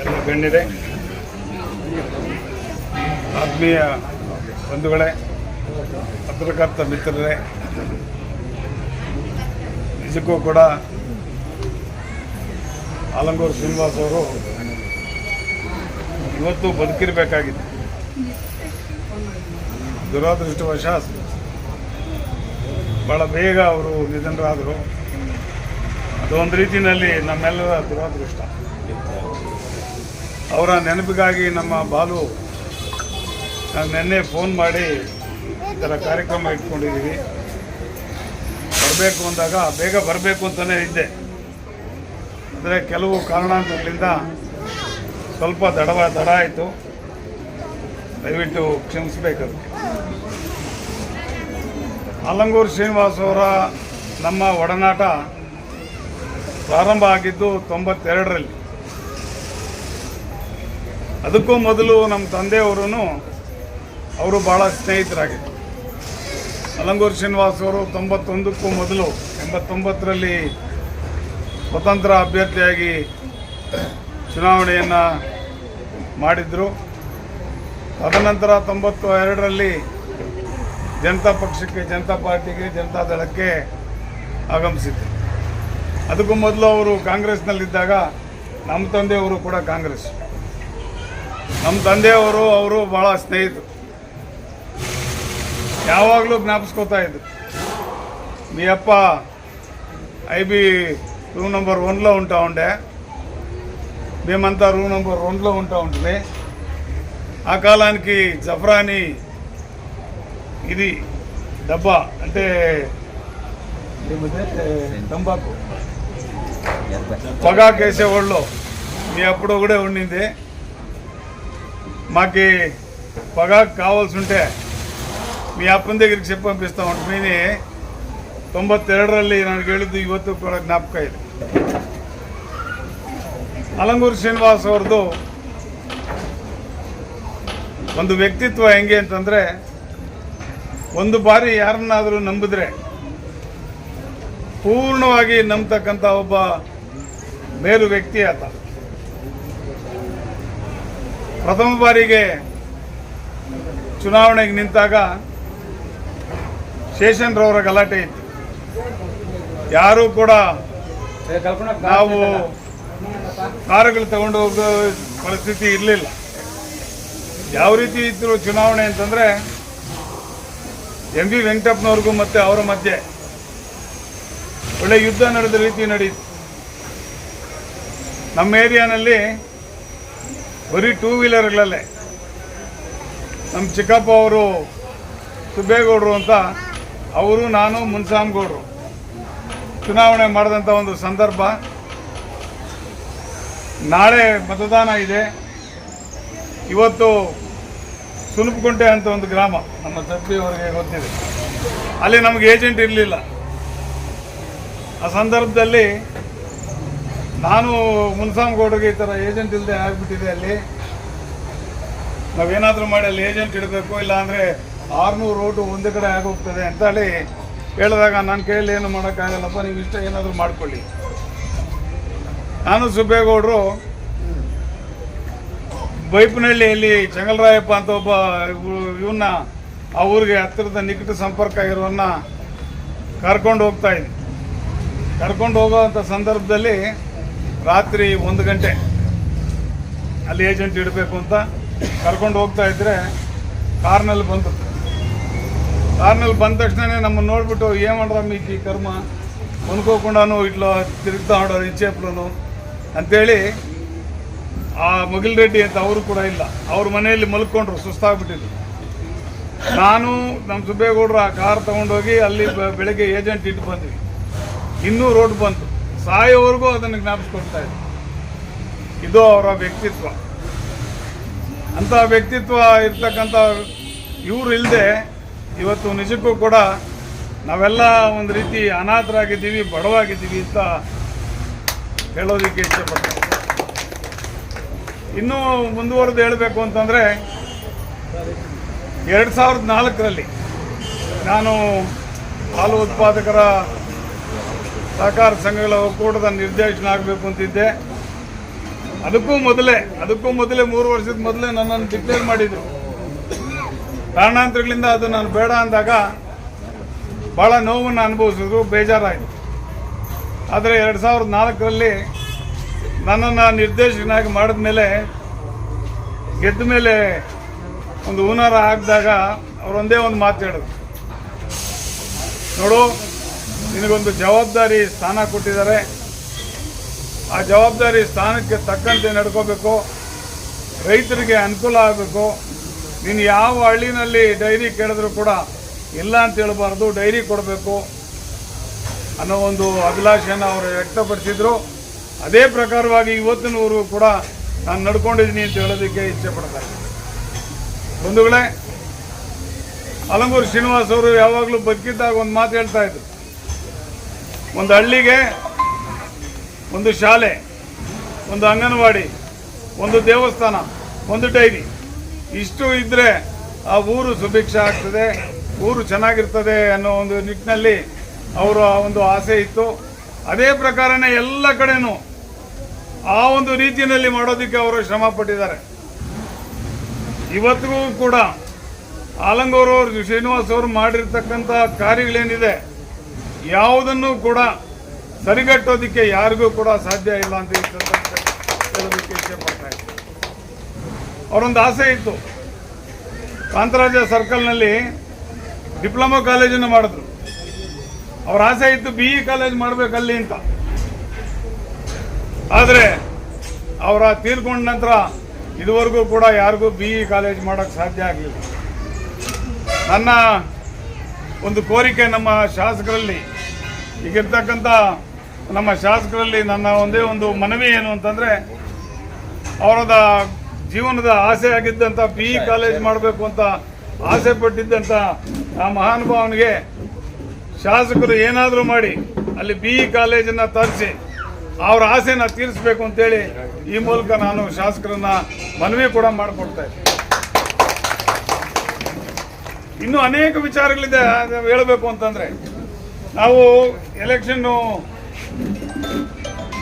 ಎಲ್ಲ ಆತ್ಮೀಯ ಬಂಧುಗಳೇ, ಪತ್ರಕರ್ತ ಮಿತ್ರರೇ, ನಿಜಕ್ಕೂ ಕೂಡ ಆಲಂಗೂರು ಶ್ರೀನಿವಾಸ್ ಅವರು ಇವತ್ತು ಬದುಕಿರಬೇಕಾಗಿತ್ತು. ದುರದೃಷ್ಟವಶಾತ್ ಭಾಳ ಬೇಗ ಅವರು ನಿಧನರಾದರು. ಅದೊಂದು ರೀತಿಯಲ್ಲಿ ನಮ್ಮೆಲ್ಲರ ದುರದೃಷ್ಟ. ಅವರ ನೆನಪಿಗಾಗಿ ನಮ್ಮ ಬಾಲು ನಾನು ನಿನ್ನೆ ಫೋನ್ ಮಾಡಿ ಈ ಥರ ಕಾರ್ಯಕ್ರಮ ಇಟ್ಕೊಂಡಿದ್ದೀವಿ ಬರಬೇಕು ಅಂದಾಗ, ಬೇಗ ಬರಬೇಕು ಅಂತಲೇ ಇದ್ದೆ. ಅಂದರೆ ಕೆಲವು ಕಾರಣಾಂತರಗಳಿಂದ ಸ್ವಲ್ಪ ದಡವ, ದಡ ಆಯಿತು. ದಯವಿಟ್ಟು ಕ್ಷಮಿಸಬೇಕು ಆಲಂಗೂರು ಶ್ರೀನಿವಾಸ್ ಅವರ ನಮ್ಮ ಒಡನಾಟ ಪ್ರಾರಂಭ ಆಗಿದ್ದು ತೊಂಬತ್ತೆರಡರಲ್ಲಿ. ಅದಕ್ಕೂ ಮೊದಲು ನಮ್ಮ ತಂದೆಯವರು ಅವರು ಭಾಳ ಸ್ನೇಹಿತರಾಗಿದ್ದರು ಅಲಂಗೂರು ಶ್ರೀನಿವಾಸ್ ಅವರು ತೊಂಬತ್ತೊಂದಕ್ಕೂ ಮೊದಲು ಎಂಬತ್ತೊಂಬತ್ತರಲ್ಲಿ ಸ್ವತಂತ್ರ ಅಭ್ಯರ್ಥಿಯಾಗಿ ಚುನಾವಣೆಯನ್ನು ಮಾಡಿದರು. ತದನಂತರ ತೊಂಬತ್ತು ಎರಡರಲ್ಲಿ ಜನತಾ ಪಕ್ಷಕ್ಕೆ, ಜನತಾ ಪಾರ್ಟಿಗೆ, ಜನತಾ ದಳಕ್ಕೆ ಆಗಮಿಸಿದ್ದರು ಅದಕ್ಕೂ ಮೊದಲು ಅವರು ಕಾಂಗ್ರೆಸ್ನಲ್ಲಿದ್ದಾಗ ನಮ್ಮ ತಂದೆಯವರು ಕೂಡ ಕಾಂಗ್ರೆಸ್. ನಮ್ಮ ತಂದೆಯವರು ಅವರು ಭಾಳ ಸ್ನೇಹಿತರು ಯಾವಾಗಲೂ ಜ್ಞಾಪಿಸ್ಕೋತಾ ಇದ್ರು మీ అప్ప ఐబీ రూమ్ నెంబర్ వన్లో ఉంటా ఉండే మేమంతా రూమ్ నెంబర్ వన్లో ఉంటా ఉంటుంది ఆ కాలానికి జఫ్రాని ఇది డబ్బా అంటే ఏమిటే తంబాకు పొగాకు వేసేవాళ్ళు మీ అప్పుడు కూడా ఉండింది మాకి పొగాకు కావాల్సి ఉంటే మీ ಅಪ್ಪನ దగ్గరికి చెప్పి పంపిస్తా ఉంటుంది ತೊಂಬತ್ತೆರಡರಲ್ಲಿ ನನಗೆ ಹೇಳಿದ್ದು ಇವತ್ತು ಕೂಡ ಜ್ಞಾಪಕ ಇದೆ ಅಲಂಗೂರು ಶ್ರೀನಿವಾಸ್ ಅವ್ರದ್ದು ಒಂದು ವ್ಯಕ್ತಿತ್ವ ಹೆಂಗೆ ಅಂತಂದರೆ ಒಂದು ಬಾರಿ ಯಾರನ್ನಾದರೂ ನಂಬಿದ್ರೆ ಪೂರ್ಣವಾಗಿ ನಂಬತಕ್ಕಂಥ ಒಬ್ಬ ಮೇರು ವ್ಯಕ್ತಿ ಆತ ಪ್ರಥಮ ಬಾರಿಗೆ ಚುನಾವಣೆಗೆ ನಿಂತಾಗ ಶೇಷನ್ರವರ ಗಲಾಟೆ ಇತ್ತು. ಯಾರು ಕೂಡ ನಾವು ಕಾರುಗಳು ತಗೊಂಡು ಹೋಗೋ ಪರಿಸ್ಥಿತಿ ಇರಲಿಲ್ಲ. ಯಾವ ರೀತಿ ಇದ್ರು ಚುನಾವಣೆ ಅಂತಂದರೆ ಎಂ ವಿ ವೆಂಕಟಪ್ಪನವ್ರಿಗೂ ಮತ್ತೆ ಅವರ ಮಧ್ಯೆ ಒಳ್ಳೆ ಯುದ್ಧ ನಡೆದ ರೀತಿ ನಡೆಯಿತು ನಮ್ಮ ಏರಿಯಾನಲ್ಲಿ ಬರೀ ಟೂ ವೀಲರ್ಗಳಲ್ಲೇ ನಮ್ಮ ಚಿಕ್ಕಪ್ಪ ಅವರು ಸುಬ್ಬೇಗೌಡರು ಅಂತ, ಅವರು, ನಾನು, ಮುನ್ಸಾಮ್ಗೌಡರು. ಚುನಾವಣೆ ಮಾಡಿದಂಥ ಒಂದು ಸಂದರ್ಭ. ನಾಳೆ ಮತದಾನ ಇದೆ. ಇವತ್ತು ಸುನಪಕುಂಟೆ ಅಂತ ಒಂದು ಗ್ರಾಮ ನಮ್ಮ ಅವರಿಗೆ ಗೊತ್ತಿದೆ. ಅಲ್ಲಿ ನಮಗೆ ಏಜೆಂಟ್ ಇರಲಿಲ್ಲ. ಆ ಸಂದರ್ಭದಲ್ಲಿ ನಾನು ಮುನ್ಸಾಮ್ಗೌಡರಿಗೆ ಈ ಥರ ಏಜೆಂಟ್ ಇಲ್ಲದೆ ಆಗಿಬಿಟ್ಟಿದೆ ಅಲ್ಲಿ. ನಾವೇನಾದರೂ ಮಾಡಿ ಅಲ್ಲಿ ಏಜೆಂಟ್ ಇಡಬೇಕು ಇಲ್ಲ ಅಂದರೆ ಆರುನೂರು ರೋಟು ಒಂದೇ ಕಡೆ ಆಗೋಗ್ತದೆ ಅಂತ ಹೇಳಿ ಹೇಳಿದಾಗ ನನ್ನ ಕೈಯಲ್ಲಿ ಏನು ಮಾಡೋಕ್ಕಾಗಲ್ಲಪ್ಪ, ನೀವು ಇಷ್ಟ ಏನಾದರೂ ಮಾಡಿಕೊಳ್ಳಿ. ನಾನು ಸುಬ್ಬೇಗೌಡರು. ಬೈಪನಹಳ್ಳಿಯಲ್ಲಿ ಚಂಗಲರಾಯಪ್ಪ ಅಂತ ಒಬ್ಬ ಇವನ್ನ ಆ ಊರಿಗೆ ಹತ್ತಿರದ ನಿಕಟ ಸಂಪರ್ಕ ಇರೋನ್ನ ಕರ್ಕೊಂಡು ಹೋಗ್ತಾ ಇದ್ದೆ. ಕರ್ಕೊಂಡು ಹೋಗೋವಂಥ ಸಂದರ್ಭದಲ್ಲಿ ರಾತ್ರಿ ಒಂದು ಗಂಟೆ ಅಲ್ಲಿ ಏಜೆಂಟ್ ಇಡಬೇಕು ಅಂತ ಕರ್ಕೊಂಡು ಹೋಗ್ತಾ ಇದ್ರೆ ಕಾರ್ನಲ್ಲಿ ಬಂತು. ಕಾರ್ನಲ್ಲಿ ಬಂದ ತಕ್ಷಣನೇ ನಮ್ಮನ್ನು ನೋಡ್ಬಿಟ್ಟು ಏನು ಮಾಡ್ರ ಮೀಕಿ ಕರ್ಮ? ಮುನ್ಕೋಕೊಂಡನು ಇಟ್ಲೋ ತಿರುಗ್ತಾ ಮಾಡೋರು ಇಚ್ಚೇಪ್ಲನು ಅಂಥೇಳಿ ಆ ಮುಗಿಲ್ ರೆಡ್ಡಿ ಅಂತ ಅವರು ಕೂಡ ಇಲ್ಲ. ಅವ್ರ ಮನೆಯಲ್ಲಿ ಮಲ್ಕೊಂಡ್ರು, ಸುಸ್ತಾಗ್ಬಿಟ್ಟಿದ್ರು. ನಾನು ನಮ್ಮ ಸುಬ್ಬೇಗೌಡರು ಆ ಕಾರ್ ತೊಗೊಂಡೋಗಿ ಅಲ್ಲಿ ಬೆಳಗ್ಗೆ ಏಜೆಂಟ್ ಇಟ್ಟು ಬಂದ್ವಿ. ಇನ್ನೂ ರೋಡ್ ಬಂತು. ಸಾಯೋವರೆಗೂ ಅದನ್ನು ಜ್ಞಾಪಿಸ್ಕೊಳ್ತಾ ಇದ್ದೆ. ಇದು ಅವರ ವ್ಯಕ್ತಿತ್ವ. ಅಂಥ ವ್ಯಕ್ತಿತ್ವ ಇರ್ತಕ್ಕಂಥ ಇವರು ಇಲ್ಲದೆ ಇವತ್ತು ನಿಜಕ್ಕೂ ಕೂಡ ನಾವೆಲ್ಲ ಒಂದು ರೀತಿ ಅನಾಥರಾಗಿದ್ದೀವಿ, ಬಡವಾಗಿದ್ದೀವಿ ಅಂತ ಹೇಳೋದಕ್ಕೆ ಇಷ್ಟಪಡ್ತೀನಿ. ಇನ್ನೂ ಮುಂದುವರೆದು ಹೇಳಬೇಕು ಅಂತಂದರೆ, ಎರಡು ಸಾವಿರದ ನಾಲ್ಕರಲ್ಲಿ ನಾನು ಹಾಲು ಉತ್ಪಾದಕರ ಸಹಕಾರ ಸಂಘಗಳ ಒಕ್ಕೂಟದ ನಿರ್ದೇಶನ ಆಗಬೇಕು ಅಂತಿದ್ದೆ. ಅದಕ್ಕೂ ಮೊದಲೇ ಅದಕ್ಕೂ ಮೊದಲೇ ಮೂರು ವರ್ಷದ ಮೊದಲೇ ನನ್ನನ್ನು ಡಿಕ್ಲೇರ್ ಮಾಡಿದ್ರು. ಕಾರಣಾಂತರಗಳಿಂದ ಅದು ನಾನು ಬೇಡ ಅಂದಾಗ ಭಾಳ ನೋವನ್ನು ಅನುಭವಿಸಿದ್ರು, ಬೇಜಾರಾಯಿತು. ಆದರೆ ಎರಡು ಸಾವಿರದ ನಾಲ್ಕರಲ್ಲಿ ನನ್ನನ್ನು ನಿರ್ದೇಶಕನಾಗಿ ಮಾಡಿದ ಮೇಲೆ ಗೆದ್ದ ಮೇಲೆ ಒಂದು ಹೂನಾರ ಹಾಕಿದಾಗ ಅವರೊಂದೇ ಒಂದು ಮಾತು ಹೇಳಿದ್ರು. ನೋಡು ನಿನಗೊಂದು ಜವಾಬ್ದಾರಿ ಸ್ಥಾನ ಕೊಟ್ಟಿದ್ದಾರೆ. ಆ ಜವಾಬ್ದಾರಿ ಸ್ಥಾನಕ್ಕೆ ತಕ್ಕಂತೆ ನಡ್ಕೋಬೇಕು. ರೈತರಿಗೆ ಅನುಕೂಲ ಆಗಬೇಕು. ನೀನು ಯಾವ ಹಳ್ಳಿನಲ್ಲಿ ಡೈರಿ ಕೇಳಿದ್ರು ಕೂಡ ಇಲ್ಲ ಅಂತ ಹೇಳ್ಬಾರ್ದು, ಡೈರಿ ಕೊಡಬೇಕು ಅನ್ನೋ ಒಂದು ಅಭಿಲಾಷೆಯನ್ನು ಅವರು ವ್ಯಕ್ತಪಡಿಸಿದರು. ಅದೇ ಪ್ರಕಾರವಾಗಿ ಇವತ್ತಿನವರೆಗೂ ಕೂಡ ನಾನು ನಡ್ಕೊಂಡಿದ್ದೀನಿ ಅಂತ ಹೇಳೋದಕ್ಕೆ ಇಚ್ಛೆ ಬಂಧುಗಳೇ, ಅಲಂಗೂರು ಶ್ರೀನಿವಾಸ್ ಅವರು ಯಾವಾಗಲೂ ಬದುಕಿದ್ದಾಗ ಒಂದು ಮಾತು ಹೇಳ್ತಾ ಇದ್ರು. ಒಂದು ಹಳ್ಳಿಗೆ, ಒಂದು ಶಾಲೆ, ಒಂದು ಅಂಗನವಾಡಿ, ಒಂದು ದೇವಸ್ಥಾನ, ಒಂದು ಡೈರಿ. ಇಷ್ಟು ಇದ್ದರೆ ಆ ಊರು ಸುಭಿಕ್ಷ ಆಗ್ತದೆ, ಊರು ಚೆನ್ನಾಗಿರ್ತದೆ ಅನ್ನೋ ಒಂದು ನಿಟ್ಟಿನಲ್ಲಿ ಅವರ ಒಂದು ಆಸೆ ಇತ್ತು. ಅದೇ ಪ್ರಕಾರನೇ ಎಲ್ಲ ಕಡೆನೂ ಆ ಒಂದು ರೀತಿಯಲ್ಲಿ ಮಾಡೋದಕ್ಕೆ ಅವರು ಶ್ರಮ ಪಟ್ಟಿದ್ದಾರೆ. ಇವತ್ತಿಗೂ ಕೂಡ ಆಲಂಗೂರು ಅವರು ಶ್ರೀನಿವಾಸ್ ಅವರು ಮಾಡಿರ್ತಕ್ಕಂಥ ಕಾರ್ಯಗಳೇನಿದೆ ಯಾವುದನ್ನು ಕೂಡ ಸರಿಗಟ್ಟೋದಕ್ಕೆ ಯಾರಿಗೂ ಕೂಡ ಸಾಧ್ಯ ಇಲ್ಲ ಅಂತ ಈ ಸಂದರ್ಭದಲ್ಲಿ ಹೇಳೋದಕ್ಕೆ ಇಚ್ಛೆ ಪಡ್ತಾ ಅವರೊಂದು ಆಸೆ ಇತ್ತು. ಕಾಂತರಾಜ ಸರ್ಕಲ್ನಲ್ಲಿ ಡಿಪ್ಲೊಮಾ ಕಾಲೇಜನ್ನು ಮಾಡಿದ್ರು. ಅವ್ರ ಆಸೆ ಇತ್ತು, ಬಿ ಇ ಕಾಲೇಜ್ ಮಾಡಬೇಕಲ್ಲಿ ಅಂತ. ಆದರೆ ಅವರ ತೀರ್ಕೊಂಡ ನಂತರ ಇದುವರೆಗೂ ಕೂಡ ಯಾರಿಗೂ ಬಿ ಇ ಕಾಲೇಜ್ ಮಾಡೋಕ್ಕೆ ಸಾಧ್ಯ ಆಗಲಿಲ್ಲ. ನನ್ನ ಒಂದು ಕೋರಿಕೆ ನಮ್ಮ ಶಾಸಕರಲ್ಲಿ ಈಗಿರ್ತಕ್ಕಂಥ ನಮ್ಮ ಶಾಸಕರಲ್ಲಿ ನನ್ನ ಒಂದೇ ಒಂದು ಮನವಿ ಏನು ಅಂತಂದರೆ, ಅವರದ ಜೀವನದ ಆಸೆ ಆಗಿದ್ದಂಥ ಬಿ ಇ ಕಾಲೇಜ್ ಮಾಡಬೇಕು ಅಂತ ಆಸೆ ಪಟ್ಟಿದ್ದಂಥ ಆ ಮಹಾನುಭಾವನಿಗೆ ಶಾಸಕರು ಏನಾದರೂ ಮಾಡಿ ಅಲ್ಲಿ ಬಿ ಇ ಕಾಲೇಜನ್ನು ತರಿಸಿ ಅವರ ಆಸೆನ ತೀರಿಸಬೇಕು ಅಂತೇಳಿ ಈ ಮೂಲಕ ನಾನು ಶಾಸಕರನ್ನ ಮನವಿ ಕೂಡ ಮಾಡಿಕೊಡ್ತಾ ಇದ್ದೀನಿ. ಇನ್ನೂ ಅನೇಕ ವಿಚಾರಗಳಿದೆ ಹೇಳಬೇಕು ಅಂತಂದರೆ ನಾವು ಎಲೆಕ್ಷನ್ನು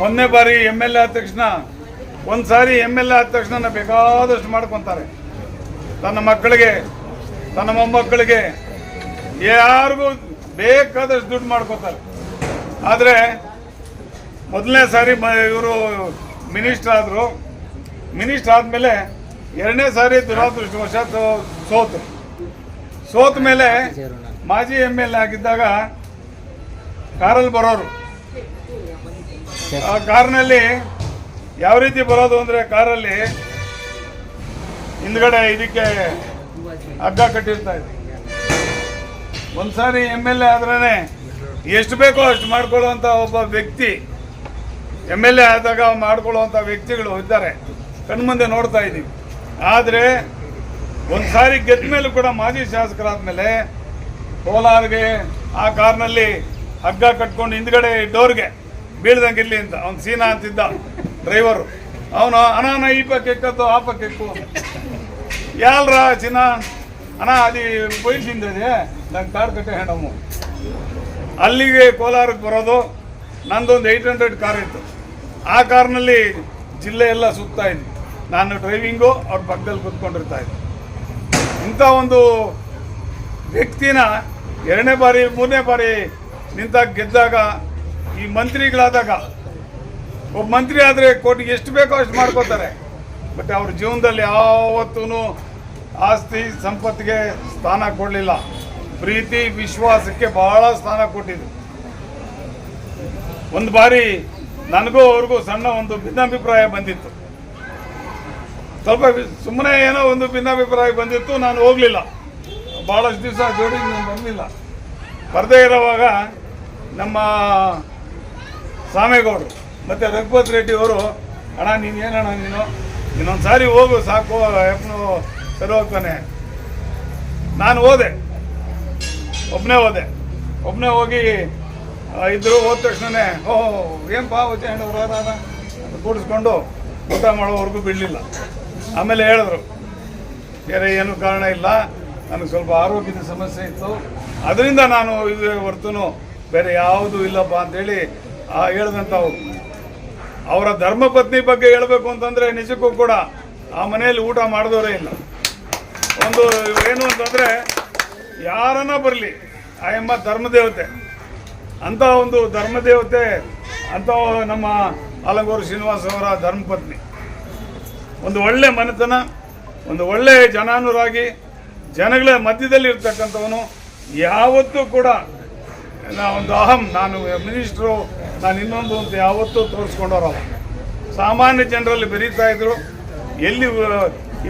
ಮೊನ್ನೆ ಬಾರಿ ಎಂ ಎಲ್ ಎ ಆದ ತಕ್ಷಣ, ಒಂದು ಸಾರಿ ಎಂ ಎಲ್ ಎ ಆದ ತಕ್ಷಣ ಬೇಕಾದಷ್ಟು ಮಾಡ್ಕೊತಾರೆ. ತನ್ನ ಮಕ್ಕಳಿಗೆ, ತನ್ನ ಮೊಮ್ಮಕ್ಕಳಿಗೆ ಯಾರಿಗೂ ಬೇಕಾದಷ್ಟು ದುಡ್ಡು ಮಾಡ್ಕೋತಾರೆ. ಆದರೆ ಮೊದಲನೇ ಸಾರಿ ಇವರು ಮಿನಿಸ್ಟರ್ ಆದರು. ಮಿನಿಸ್ಟರ್ ಆದಮೇಲೆ ಎರಡನೇ ಸಾರಿ ದುರಾದೃಷ್ಟವಶಾತ್ ಸೋತು. ಸೋತ ಮೇಲೆ ಮಾಜಿ ಎಂ ಎಲ್ ಎ ಆಗಿದ್ದಾಗ ಕಾರಲ್ಲಿ ಬರೋರು. ಆ ಕಾರ್ನಲ್ಲಿ ಯಾವ ರೀತಿ ಬರೋದು ಅಂದರೆ ಕಾರಲ್ಲಿ ಹಿಂದ್ಗಡೆ ಇದಕ್ಕೆ ಹಗ್ಗ ಕಟ್ಟಿರ್ತಾ ಇದೆ. ಒಂದ್ಸಾರಿ ಎಂ ಎಲ್ ಎ ಆದ್ರೇ ಎಷ್ಟು ಬೇಕೋ ಅಷ್ಟು ಮಾಡ್ಕೊಳ್ಳುವಂಥ ಒಬ್ಬ ವ್ಯಕ್ತಿ, ಎಂ ಎಲ್ ಎ ಆದಾಗ ಮಾಡ್ಕೊಳ್ಳುವಂಥ ವ್ಯಕ್ತಿಗಳು ಇದ್ದಾರೆ. ಕಣ್ಮುಂದೆ ನೋಡ್ತಾ ಇದ್ದೀವಿ. ಆದರೆ ಒಂದು ಸಾರಿ ಗೆದ್ದ ಮೇಲೂ ಕೂಡ ಮಾಜಿ ಶಾಸಕರಾದ ಮೇಲೆ ಕೋಲಾರ್ಗೆ ಆ ಕಾರ್ನಲ್ಲಿ ಹಗ್ಗ ಕಟ್ಕೊಂಡು ಹಿಂದ್ಗಡೆ ಡೋರ್ಗೆ ಬೀಳ್ದಂಗೆ ಇರ್ಲಿ ಅಂತ. ಅವ್ನು ಸೀನಾ ಅಂತಿದ್ದ ಡ್ರೈವರು. ಅವನು ಅನಾನ ಈ ಪಕ್ಕ ಎಕ್ಕತ್ತು, ಆ ಪಕ್ಕ ಎಕ್ಕು. ಯಾಲ್ರ ಚಿನ್ನ ಅಣ್ಣ ಅದು ತಿಂದಿದೆ ನಂಗೆ ಕಾರ್ ಕಟ್ಟೆ ಹೆಣ್ಣಮ್ಮ ಅಲ್ಲಿಗೆ ಕೋಲಾರಕ್ಕೆ ಬರೋದು ನಂದೊಂದು ಏಯ್ಟ್ ಹಂಡ್ರೆಡ್ ಕಾರ್ ಇತ್ತು. ಆ ಕಾರ್ನಲ್ಲಿ ಜಿಲ್ಲೆ ಎಲ್ಲ ಸುತ್ತಾ ಇದ್ವಿ. ನಾನು ಡ್ರೈವಿಂಗು ಅವ್ರ ಪಕ್ಕದಲ್ಲಿ ಕುತ್ಕೊಂಡಿರ್ತಾ ಇದ್ದೆ. ಇಂಥ ಒಂದು ವ್ಯಕ್ತಿನ ಎರಡನೇ ಬಾರಿ, ಮೂರನೇ ಬಾರಿ ನಿಂತಾಗ ಗೆದ್ದಾಗ ಈ ಮಂತ್ರಿಗಳಾದಾಗ ಒಬ್ಬ ಮಂತ್ರಿ ಆದರೆ ಕೋಟಿಗೆ ಎಷ್ಟು ಬೇಕೋ ಅಷ್ಟು ಮಾಡ್ಕೋತಾರೆ. ಬಟ್ ಅವ್ರ ಜೀವನದಲ್ಲಿ ಯಾವತ್ತೂ ಆಸ್ತಿ ಸಂಪತ್ತಿಗೆ ಸ್ಥಾನ ಕೊಡಲಿಲ್ಲ. ಪ್ರೀತಿ, ವಿಶ್ವಾಸಕ್ಕೆ ಬಹಳ ಸ್ಥಾನ ಕೊಟ್ಟಿದ್ರು. ಒಂದು ಬಾರಿ ನನಗೂ ಅವ್ರಿಗೂ ಸಣ್ಣ ಒಂದು ಭಿನ್ನಾಭಿಪ್ರಾಯ ಬಂದಿತ್ತು. ಸ್ವಲ್ಪ ಸುಮ್ಮನೆ ಏನೋ ಒಂದು ಭಿನ್ನಾಭಿಪ್ರಾಯ ಬಂದಿತ್ತು, ನಾನು ಹೋಗಲಿಲ್ಲ. ಭಾಳಷ್ಟು ದಿವಸ ಜೋಡಿ ನಾನು ಬರಲಿಲ್ಲ ಬರದೇ ಇರೋವಾಗ ನಮ್ಮ ಸ್ವಾಮೇಗೌಡರು ಮತ್ತು ರಘುಪತ್ ರೆಡ್ಡಿ ಅವರು, ಅಣ್ಣ, ನೀನು ಏನಣ್ಣ ನೀನು? ಇನ್ನೊಂದು ಸಾರಿ ಹೋಗು, ಸಾಕು ಎಪ್ಪನು ಸರಿ ಹೋಗ್ತಾನೆ. ನಾನು ಹೋದೆ. ಒಬ್ಬನೇ ಹೋದೆ. ಒಬ್ಬನೇ ಹೋಗಿ ಇದ್ದರು ಹೋದ ಓಹೋ, ಏನು ಪಾ ಅದಾದ ಅಂತ ಕೂಡಿಸ್ಕೊಂಡು ಊಟ ಮಾಡೋವರೆಗೂ ಬಿಡಲಿಲ್ಲ. ಆಮೇಲೆ ಹೇಳಿದ್ರು, ಬೇರೆ ಏನು ಕಾರಣ ಇಲ್ಲ. ನನಗೆ ಸ್ವಲ್ಪ ಆರೋಗ್ಯದ ಸಮಸ್ಯೆ ಇತ್ತು. ಅದರಿಂದ ನಾನು ಇದು ಹೊರ್ತುನು ಬೇರೆ ಯಾವುದು ಇಲ್ಲಪ್ಪ ಅಂತೇಳಿ, ಆ ಹೇಳ್ದಂಥವ್ರು ಅವರ ಧರ್ಮಪತ್ನಿ ಬಗ್ಗೆ ಹೇಳಬೇಕು ಅಂತಂದ್ರೆ ನಿಜಕ್ಕೂ ಕೂಡ ಆ ಮನೆಯಲ್ಲಿ ಊಟ ಮಾಡಿದವರೇ ಇಲ್ಲ. ಒಂದು ಏನು ಅಂತಂದ್ರೆ, ಯಾರನ್ನ ಬರಲಿ, ಆ ಎಂಬ ಧರ್ಮದೇವತೆ. ಅಂತ ಒಂದು ಧರ್ಮದೇವತೆ ಅಂತ ನಮ್ಮ ಆಲಂಗೂರು ಶ್ರೀನಿವಾಸ್ ಅವರ ಧರ್ಮಪತ್ನಿ. ಒಂದು ಒಳ್ಳೆ ಮನೆತನ, ಒಂದು ಒಳ್ಳೆ ಜನಾನುರಾಗಿ, ಜನಗಳ ಮಧ್ಯದಲ್ಲಿ ಇರ್ತಕ್ಕಂಥವನು, ಯಾವತ್ತೂ ಕೂಡ ಒಂದು ಅಹಂ, ನಾನು ಮಿನಿಸ್ಟ್ರು, ನಾನು ಇನ್ನೊಂದು ಅಂತ ಯಾವತ್ತೂ ತೋರಿಸ್ಕೊಂಡವ್ರಲ್ಲ ಸಾಮಾನ್ಯ ಜನರಲ್ಲಿ ಬೆರೀತಾ ಇದ್ರು. ಎಲ್ಲಿ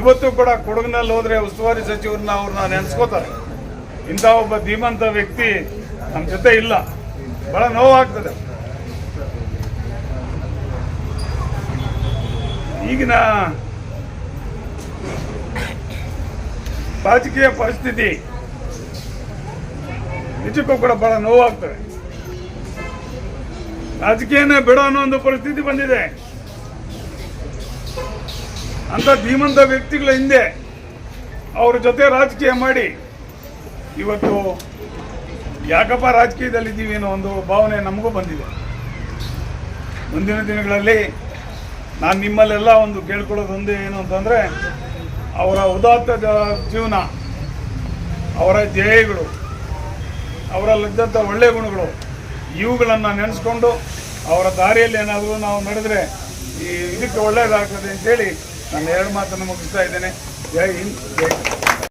ಇವತ್ತು ಕೂಡ ಕೊಡಗಿನಲ್ಲಿ ಹೋದ್ರೆ ಉಸ್ತುವಾರಿ ಸಚಿವರನ್ನ ಅವ್ರನ್ನ ನೆನೆಸ್ಕೋತಾರೆ ಇಂಥ ಒಬ್ಬ ಧೀಮಂತ ವ್ಯಕ್ತಿ ನಮ್ಮ ಜೊತೆ ಇಲ್ಲ. ಬಹಳ ನೋವಾಗ್ತದೆ. ಈಗಿನ ರಾಜಕೀಯ ಪರಿಸ್ಥಿತಿ ನಿಜಕ್ಕೂ ಕೂಡ ಬಹಳ ನೋವಾಗ್ತದೆ. ರಾಜಕೀಯನೇ ಬಿಡೋ ಅನ್ನೋ ಒಂದು ಪರಿಸ್ಥಿತಿ ಬಂದಿದೆ. ಅಂತ ಧೀಮಂತ ವ್ಯಕ್ತಿಗಳ ಹಿಂದೆ ಅವ್ರ ಜೊತೆ ರಾಜಕೀಯ ಮಾಡಿ, ಇವತ್ತು ಯಾಕಪ್ಪ ರಾಜಕೀಯದಲ್ಲಿ ಇದ್ದೀವಿ ಅನ್ನೋ ಒಂದು ಭಾವನೆ ನಮಗೂ ಬಂದಿದೆ. ಮುಂದಿನ ದಿನಗಳಲ್ಲಿ ನಾನು ನಿಮ್ಮಲ್ಲೆಲ್ಲ ಒಂದು ಕೇಳ್ಕೊಳ್ಳೋದು ಒಂದೇ ಏನು ಅಂತಂದರೆ, ಅವರ ಉದಾತ್ತ ಜೀವನ, ಅವರ ಧ್ಯೇಯಗಳು ಅವರಲ್ಲಿದ್ದಂಥ ಒಳ್ಳೆಯ ಗುಣಗಳು ಇವುಗಳನ್ನು ನೆನೆಸ್ಕೊಂಡು ಅವರ ದಾರಿಯಲ್ಲಿ ಏನಾದರೂ ನಾವು ನಡೆದರೆ ಈ ಇದಕ್ಕೆ ಒಳ್ಳೆಯದಾಗ್ತದೆ ಅಂತೇಳಿ ನಾನು ಎರಡು ಮಾತನ್ನು ಮುಗಿಸ್ತಾ ಇದ್ದೇನೆ ಜೈ ಹಿಂದ್, ಜೈ.